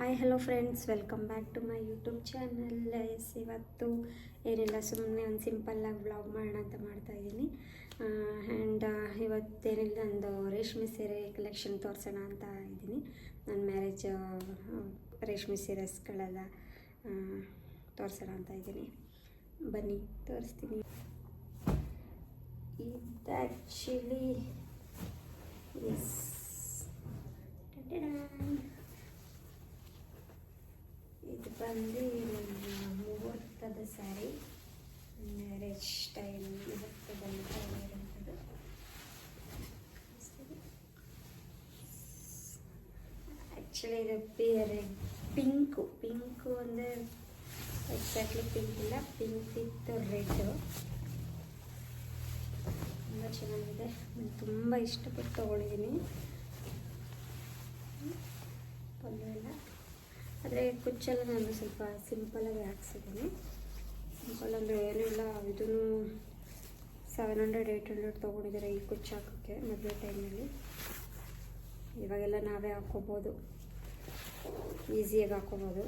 Hi hello friends welcome back to my YouTube channel yes ಇವತ್ತು ಏನಿಲ್ಲ ಸುಮ್ಮನೆ ಒಂದು ಸಿಂಪಲ್ಲಾಗಿ ಬ್ಲಾಗ್ ಮಾಡೋಣ ಅಂತ ಮಾಡ್ತಾ ಇದ್ದೀನಿ ಆ್ಯಂಡ್ ಇವತ್ತೇನಿಲ್ಲ ನಂದು ರೇಷ್ಮೆ ಸೀರೆ ಕಲೆಕ್ಷನ್ ತೋರಿಸೋಣ ಅಂತ ಇದ್ದೀನಿ ನನ್ನ ಮ್ಯಾರೇಜ್ ರೇಷ್ಮೆ ಸೀರೆಸ್ಗಳೆಲ್ಲ ತೋರಿಸೋಣ ಅಂತ ಇದ್ದೀನಿ ಬನ್ನಿ, ತೋರಿಸ್ತೀನಿ. ಇದು ಆ್ಯಕ್ಚುಲಿ ಎಸ್ ಬಂದು ಮುಹೂರ್ತದ ಸ್ಯಾರಿ ಮ್ಯಾರೇಜ್ ಸ್ಟೈಲ್ ಮುಹೂರ್ತದಲ್ಲಿ ತಗೊಂಡಿರೋಂಥದ್ದು ಆ್ಯಕ್ಚುಲಿ ಇದು ಬೇರೆ ಪಿಂಕು. ಪಿಂಕು ಅಂದರೆ ಎಕ್ಸಾಕ್ಟ್ಲಿ ಪಿಂಕ್ ಇಲ್ಲ. ಪಿಂಕ್ ಇತ್ತು ರೆಡ್ಡು ತುಂಬ ಚೆನ್ನಾಗಿದೆ. ನಾನು ತುಂಬ ಇಷ್ಟಪಟ್ಟು ತೊಗೊಂಡಿದ್ದೀನಿ. ಪಲ್ಲು ಎಲ್ಲ. ಆದರೆ ಕುಚ್ಚೆಲ್ಲ ನಾನು ಸ್ವಲ್ಪ ಸಿಂಪಲಾಗಿ ಹಾಕ್ಸಿದ್ದೀನಿ. ಸಿಂಪಲ್ ಅಂದರೆ ಏನೂ ಇಲ್ಲ ಇದೂ ಸೆವೆನ್ ಹಂಡ್ರೆಡ್ ಏಯ್ಟ್ ಹಂಡ್ರೆಡ್ ತೊಗೊಂಡಿದ್ದಾರೆ ಈ ಕುಚ್ಚು ಹಾಕೋಕ್ಕೆ ಮದುವೆ ಟೈಮಲ್ಲಿ ಇವಾಗೆಲ್ಲ ನಾವೇ ಹಾಕ್ಕೋಬೋದು ಈಸಿಯಾಗಿ ಹಾಕ್ಕೋಬೋದು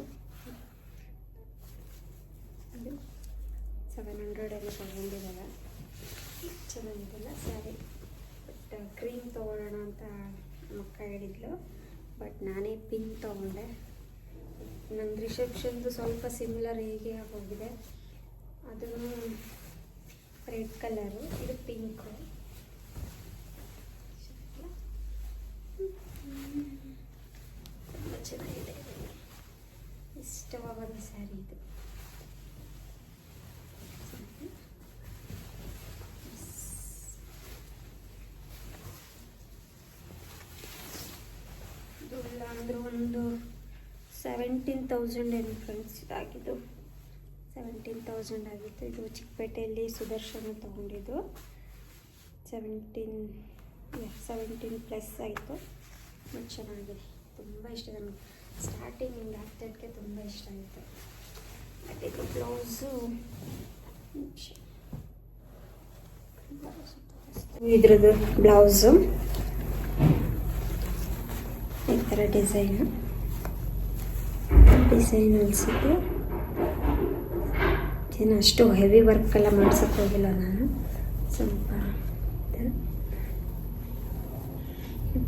ಸೆವೆನ್ ಹಂಡ್ರೆಡ್ ಎಲ್ಲ ತೊಗೊಂಡಿದ್ದಾರೆ. ಚೆನ್ನಾಗಿದೆಲ್ಲ ಸ್ಯಾರಿ ಬಟ್ ಕ್ರೀಮ್ ತೊಗೊಳ್ಳೋಣ ಅಂತ ಮಕ್ಕ ಹೇಳಿದ್ಲು. ಬಟ್ ನಾನೇ ಪಿಂಕ್ ತೊಗೊಂಡೆ. ನನ್ನ ರಿಸೆಪ್ಷನ್ದು ಸ್ವಲ್ಪ ಸಿಮಿಲರ್ ಹೇಗೆ ಹೋಗಿದೆ. ಅದು ರೆಡ್ ಕಲರು ಇದು ಪಿಂಕು ತುಂಬ ಚೆನ್ನಾಗಿದೆ ಇಷ್ಟವಾದ ಸ್ಯಾರಿ ಇದು ಇದು ಇಲ್ಲ ಅಂದ್ರೆ ಒಂದು ಸೆವೆಂಟೀನ್ ತೌಸಂಡ್ ಏನು ಫ್ರೆಂಡ್ಸ್ ಇದಾಗಿದ್ದು. ಸೆವೆಂಟೀನ್ ತೌಸಂಡ್ ಆಗಿತ್ತು. ಇದು ಚಿಕ್ಕಪೇಟೆಯಲ್ಲಿ ಸುದರ್ಶನ ತೊಗೊಂಡಿದ್ದು. ಸೆವೆಂಟೀನ್ ಸೆವೆಂಟೀನ್ ಪ್ಲಸ್ ಆಯಿತು. ಮತ್ತು ಚೆನ್ನಾಗಿದೆ. ತುಂಬ ಇಷ್ಟ ನನಗೆ ಸ್ಟಾರ್ಟಿಂಗ್ ಹಿಂಗೆ ಆಗ್ತಾಯಿದ್ದಕ್ಕೆ ತುಂಬ ಇಷ್ಟ ಆಯಿತು. ಮತ್ತು ಇದು ಬ್ಲೌಸು. ಇದ್ರದ್ದು ಬ್ಲೌಸು. ಈ ಥರ ಡಿಸೈನು ಡಿಸೈನ್ ಅನಿಸಿದ್ದು ಏನು ಅಷ್ಟು ಹೆವಿ ವರ್ಕ್ ಎಲ್ಲ ಮಾಡ್ಸೋಕೆ ಹೋಗಿಲ್ಲ ನಾನು. ಸ್ವಲ್ಪ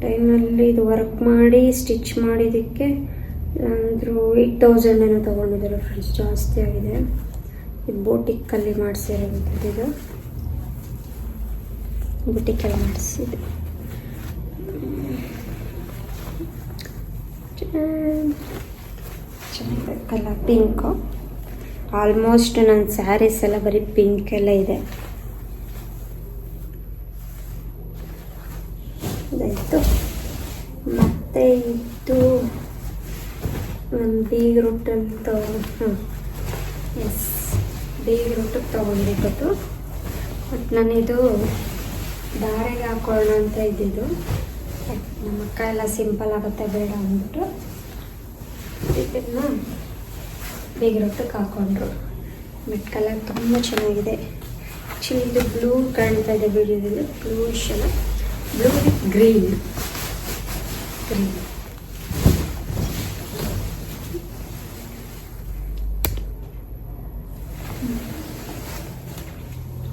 ಟೈಮಲ್ಲಿ ಇದು ವರ್ಕ್ ಮಾಡಿ ಸ್ಟಿಚ್ ಮಾಡಿದ್ದಕ್ಕೆ ಅಂದರು ಏಯ್ಟ್ ತೌಸಂಡ್ ಏನೋ ತೊಗೊಂಡಿದ್ದಾರೆ ಫ್ರೆಂಡ್ಸ್ ಜಾಸ್ತಿ ಆಗಿದೆ. ಇದು. ಬೋಟಿಕ್ಕಲ್ಲಿ ಮಾಡಿಸಿರೋಂಥದ್ದು ಇದು ಬೋಟಿಕ್ಕಲ್ಲಿ ಮಾಡಿಸಿದೆ ಚೆನ್ನಾಗಿದೆ ಕಲರ್ ಪಿಂಕು. ಆಲ್ಮೋಸ್ಟ್ ನನ್ನ ಸ್ಯಾರೀಸ್ ಎಲ್ಲ ಬರೀ ಪಿಂಕ್ ಎಲ್ಲ ಇದೆ. ಇದಾಯಿತು. ಮತ್ತು ಇದು ನನ್ನ ಬೀಗ್ ತಗೊಂಡು ಹ್ಞೂ ಎಸ್ ಬೀಗ್ ರೂಟಿಗೆ ತೊಗೊಂಡಿದ್ದು ಬಟ್ ನಾನಿದು ದಾರೆಗೆ ಹಾಕೊಳ್ಳೋಣ ಅಂತ ಇದ್ದಿದ್ದು. ಬಟ್ ನಮ್ಮ ಅಕ್ಕ ಎಲ್ಲ ಸಿಂಪಲ್ ಆಗುತ್ತೆ ಬೇಡ ಅಂದ್ಬಿಟ್ಟು. ಇದನ್ನು ಬೇಗ ರೊಟ್ಟಕ್ಕೆ ಹಾಕೊಂಡ್ರು. ಬಟ್ ಕಲರ್ ತುಂಬ ಚೆನ್ನಾಗಿದೆ. ಆ್ಯಕ್ಚುಲಿ ಇದು ಬ್ಲೂ ಕಾಣ್ತಾ ಇದೆ ವಿಡಿಯೋದಲ್ಲಿ ಬ್ಲೂಶ್ ಅಲ್ಲ. Blue with green green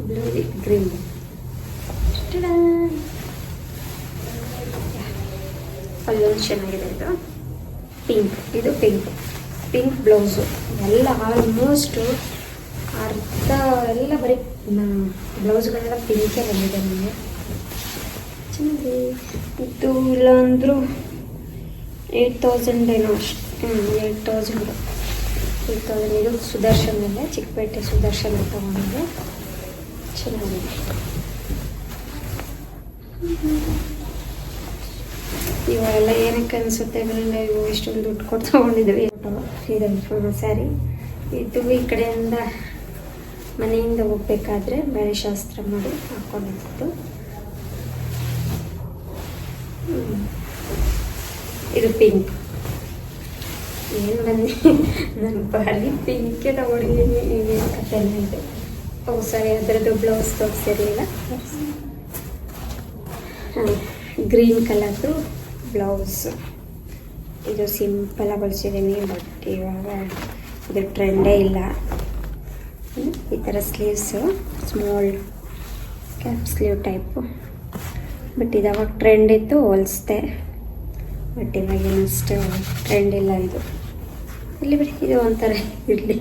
blue with green ಅಲ್ಲೊಂದು ಚೆನ್ನಾಗಿದೆ ಇದು. ಪಿಂಕ್ ಇದು ಪಿಂಕ್ ಪಿಂಕ್ ಬ್ಲೌಸು ಎಲ್ಲ ಆಲ್ಮೋಸ್ಟು ಅರ್ಧ ಎಲ್ಲ ಬರೀ ಬ್ಲೌಸ್ಗಳೆಲ್ಲ ಪಿಂಕೇ ಬಂದಿದೆ ನನಗೆ. ಚೆನ್ನಾಗಿದೆ. ಇದು ಇಲ್ಲ ಅಂದರೂ ಏಯ್ಟ್ ತೌಸಂಡ್ ಏನೋ ಅಷ್ಟು. ಏಯ್ಟ್ ತೌಸಂಡು ಏಯ್ಟ್ ತೌಸಂಡ್ ಇದು ಸುದರ್ಶನಲ್ಲೇ ಚಿಕ್ಕಪೇಟೆ ಸುದರ್ಶನ ತೊಗೊಂಡಿದ್ದೆ ಚೆನ್ನಾಗಿದೆ. ಇವಾಗೆಲ್ಲ ಏನಕ್ಕೆ ಅನಿಸುತ್ತೆ ಅಂದರೆ ನೀವು ಇಷ್ಟೊಂದು ದುಡ್ಡು ಕೊಟ್ಟು ತೊಗೊಂಡಿದ್ವಿ ಇದನ್ನು ಸ್ಯಾರಿ ಇದು ಈ ಕಡೆಯಿಂದ ಮನೆಯಿಂದ ಹೋಗ್ಬೇಕಾದ್ರೆ ಬೇರೆ ಶಾಸ್ತ್ರ ಮಾಡಿ ಹಾಕೊಂಡಿದ್ದು. ಇದು ಪಿಂಕ್ ಏನು ಬನ್ನಿ? ನಾನು ಬಾಡಿ ಪಿಂಕೇ ತಗೊಂಡಿದ್ದೀನಿ ಈಗೇನು ಕತೆ ಇದೆ. ಓ ಸರಿ ಅದರದ್ದು ಬ್ಲೌಸ್ ತೋರಿಸಿರಲಿಲ್ಲ. ಗ್ರೀನ್ ಕಲರ್ದು ಬ್ಲೌಸ್ ಇದು ಸಿಂಪಲಾಗಿ ಬಳಸಿದ್ದೀನಿ ಬಟ್ ಇವಾಗ ಇದು ಟ್ರೆಂಡೇ ಇಲ್ಲ ಈ ಥರ sleeves small cap sleeve type but ಇದು ಅವಾಗ ಟ್ರೆಂಡ್ ಇತ್ತು ಹೊಲಿಸ್ದೆ ಬಟ್ ಇವಾಗ ಏನಷ್ಟು ಟ್ರೆಂಡ್ ಇಲ್ಲ ಇದು ಇಲ್ಲಿ ಬಿಡಿ ಇದು ಒಂಥರ ಇರಲಿ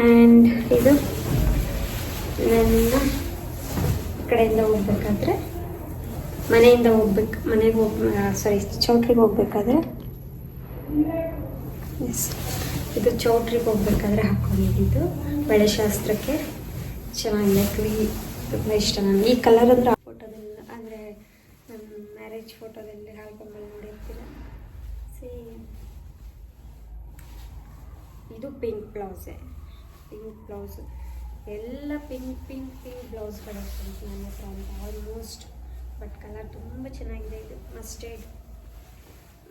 ಆ್ಯಂಡ್ ಇದು ನನ್ನ ಕಡೆಯಿಂದ ಹೋಗ್ಬೇಕಾದ್ರೆ ಮನೆಯಿಂದ ಹೋಗ್ಬೇಕು, ಮನೆಗೆ ಹೋಗ್ ಸಾರಿ ಚೌಟ್ರಿಗೆ ಹೋಗ್ಬೇಕಾದ್ರೆ? ಎಸ್ ಇದು ಚೌಟ್ರಿಗೆ ಹೋಗ್ಬೇಕಾದ್ರೆ ಹಾಕೊಂಡಿದ್ದು ಬಳೆ ಶಾಸ್ತ್ರಕ್ಕೆ ಚೆನ್ನಾಗಿದೆ. ಕ್ಲೀ ತುಂಬ ಇಷ್ಟ ನನಗೆ ಈ ಕಲರ್ ಅಂದ್ರೆ ಫೋಟೋದಲ್ಲಿ ಅಂದರೆ ನಮ್ಮ ಮ್ಯಾರೇಜ್ ಫೋಟೋದಲ್ಲಿ ಹಾಕೊಂಬಲ್ಲಿ ನೋಡಿರ್ತೀರ? ಸೇಮ್ ಇದು ಪಿಂಕ್ ಬ್ಲೌಸೆ ಪಿಂಕ್ ಬ್ಲೌಸು ಎಲ್ಲ ಪಿಂಕ್ ಪಿಂಕ್ ಪಿಂಕ್ ಬ್ಲೌಸ್ಗಳು ನನ್ನ ಹತ್ರ ಅಂತ. ಆಲ್ಮೋಸ್ಟ್ ಬಟ್ ಕಲರ್ ತುಂಬ ಚೆನ್ನಾಗಿದೆ ಇದು. ಮಸ್ಟೇಡ್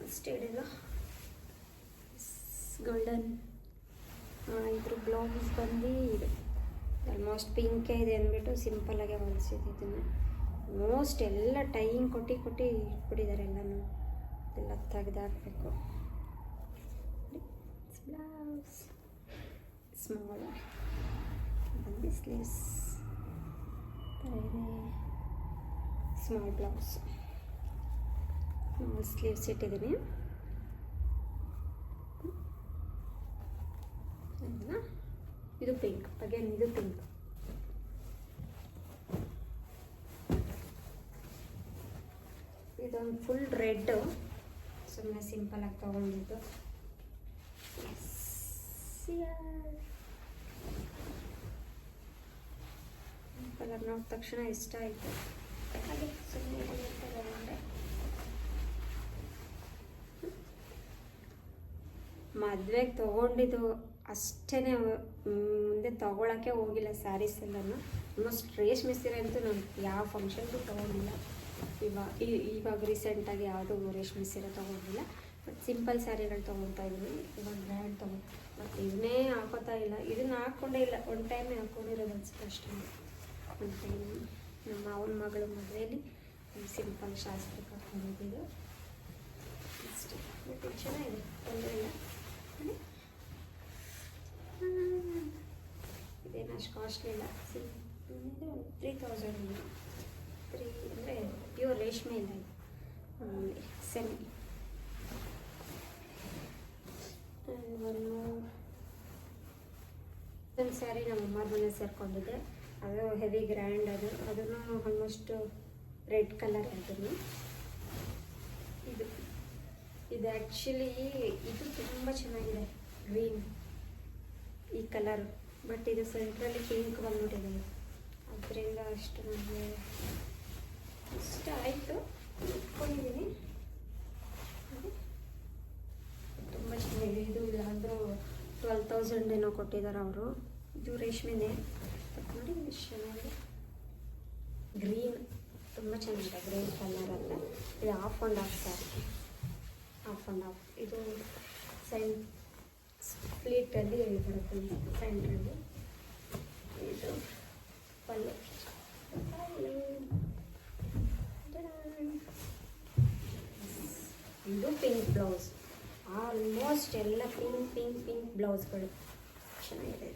ಮಸ್ಟೇಡ್ ಇದು ಗೋಲ್ಡನ್ ಇದ್ರ ಬ್ಲೌಸ್ ಬಂದು ಇದು. ಆಲ್ಮೋಸ್ಟ್ ಪಿಂಕೇ ಇದೆ ಅಂದ್ಬಿಟ್ಟು ಸಿಂಪಲ್ಲಾಗೆ ಹೊಲಿಸಿದ್ದು ಇದನ್ನು. ಮೋಸ್ಟ್ ಎಲ್ಲ ಟೈಮ್ ಕೊಟ್ಟು ಕೊಟ್ಟು ಇಟ್ಬಿಟ್ಟಿದ್ದಾರೆ ಎಲ್ಲನೂ. ಎಲ್ಲ ತೆಗೆದಾಕಬೇಕು ಬ್ಲೌಸ್ ಸ್ಮಾಲ್ ಬಂದು ಸ್ಲೀವ್ಸ್ ಥರ ಇದೆ ಸ್ಮಾಲ್ ಬ್ಲೌಸ್ ಸ್ಲೀವ್ಸ್ ಇಟ್ಟಿದ್ದೀನಿ ಇದು ಪಿಂಕ್ ಅಗೇನ್ ಇದು ಪಿಂಕ್ ಇದೊಂದು ಫುಲ್ ರೆಡ್ ಸುಮ್ಮನೆ ಸಿಂಪಲ್ ಆಗಿ ತೊಗೊಂಡಿದ್ದು. ಕಲರ್ ನೋಡಿದ ತಕ್ಷಣ ಇಷ್ಟ ಆಯಿತು. ಹಾಗೆ ಸುಮ್ಮನೆ ಮದುವೆಗೆ ತೊಗೊಂಡಿದ್ದು ಅಷ್ಟೇ ಮುಂದೆ ತೊಗೊಳಕ್ಕೆ ಹೋಗಿಲ್ಲ ಸ್ಯಾರೀಸ್ ಎಲ್ಲನೂ. ಆಲ್ಮೋಸ್ಟ್ ರೇಷ್ಮೆ ಸೀರೆ ಅಂತೂ ನಾನು ಯಾವ ಫಂಕ್ಷನ್ಗೂ ತೊಗೊಂಡಿಲ್ಲ. ಇವಾಗ ಇವಾಗ ರೀಸೆಂಟಾಗಿ ಯಾವುದೂ ರೇಷ್ಮೆ ಸೀರೆ ತೊಗೊಂಡಿಲ್ಲ. ಬಟ್ ಸಿಂಪಲ್ ಸ್ಯಾರಿಗಳು ತೊಗೊಳ್ತಾ ಇದ್ದೀನಿ. ಇವಾಗ ಬ್ರ್ಯಾಂಡ್ ತೊಗೊಂಡು ಮತ್ತು ಇದನ್ನೇ ಹಾಕೋತಾ ಇಲ್ಲ. ಇದನ್ನ ಹಾಕ್ಕೊಂಡೇ ಇಲ್ಲ. ಒನ್ ಟೈಮೇ ಹಾಕ್ಕೊಂಡಿರೋದು ಅನ್ಸುತ್ತೆ ಅಷ್ಟೇ. ಟೈಮ್ ನಮ್ಮ ಅವನ ಮಗಳ ಮದುವೆಯಲ್ಲಿ ಸಿಂಪಲ್ ಶಾಸ್ತ್ರಕ್ಕೆ ಹಾಕೊಂಡಿದ್ದು ಅಷ್ಟೇ. ಬಟ್ ಇದು ಚೆನ್ನಾಗಿದೆ. ತೊಂದರೆ ಇಲ್ಲ. ಇದೇನು ಅಷ್ಟು ಕಾಸ್ಟ್ಲಿ ಇಲ್ಲ ಸಿ- ಒಂದು ತ್ರೀ ತೌಸಂಡ್ ತ್ರೀ ಅಂದರೆ ಪ್ಯೂರ್ ರೇಷ್ಮೆ ಇಲ್ಲ ಇದು ಸೆಮಿ. ಒಂದು ಸ್ಯಾರಿ ನಮ್ಮ ಅಮ್ಮ ಮನೆ ಸೇರ್ಕೊಂಡಿದ್ದೆ. ಅದು ಹೆವಿ ಗ್ರ್ಯಾಂಡ್ ಅದು. ಅದನ್ನು ಆಲ್ಮೋಸ್ಟ್ ರೆಡ್ ಕಲರ್ ಅದನ್ನು ಇದು ಇದು ಆ್ಯಕ್ಚುಲಿ ಇದು ತುಂಬ ಚೆನ್ನಾಗಿದೆ ಗ್ರೀನ್ ಈ ಕಲರ್ ಬಟ್ ಇದು ಸೆಂಟ್ರಲ್ಲಿ ಪಿಂಕ್ ಬಂದ್ಬಿಟ್ಟಿದೆ ಅದರಿಂದ ಅಷ್ಟು ನನಗೆ ಇಷ್ಟ ಆಯಿತು. ಇಟ್ಕೊಂಡಿದ್ದೀನಿ. ತುಂಬ ಚೆನ್ನಾಗಿದೆ. ಇದು ಯಾವುದೋ ಟ್ವೆಲ್ ತೌಸಂಡ್ ಏನೋ ಕೊಟ್ಟಿದ್ದಾರೆ ಅವರು. ಇದು ರೇಷ್ಮೆನೇ ಬಟ್ ನೋಡಿ ಎಷ್ಟು ಚೆನ್ನಾಗಿದೆ ಗ್ರೀನ್ ತುಂಬ ಚೆನ್ನಾಗಿದೆ ಗ್ರೇನ್ ಕಲರ್ ಅಂದರೆ ಇದು off and off sorry off and off ಇದು ಸೈನ್ ಸ್ಪ್ಲೀಟಲ್ಲಿ ಬರುತ್ತೆ ಸೆಂಟ್ರಲ್ಲಿ ಇದು ಪಲ್ಲು. ಇದು ಪಿಂಕ್ ಬ್ಲೌಸ್ ಆಲ್ಮೋಸ್ಟ್ ಎಲ್ಲ ಪಿಂಕ್ ಪಿಂಕ್ ಪಿಂಕ್ ಬ್ಲೌಸ್ಗಳು ಚೆನ್ನಾಗಿದೆ.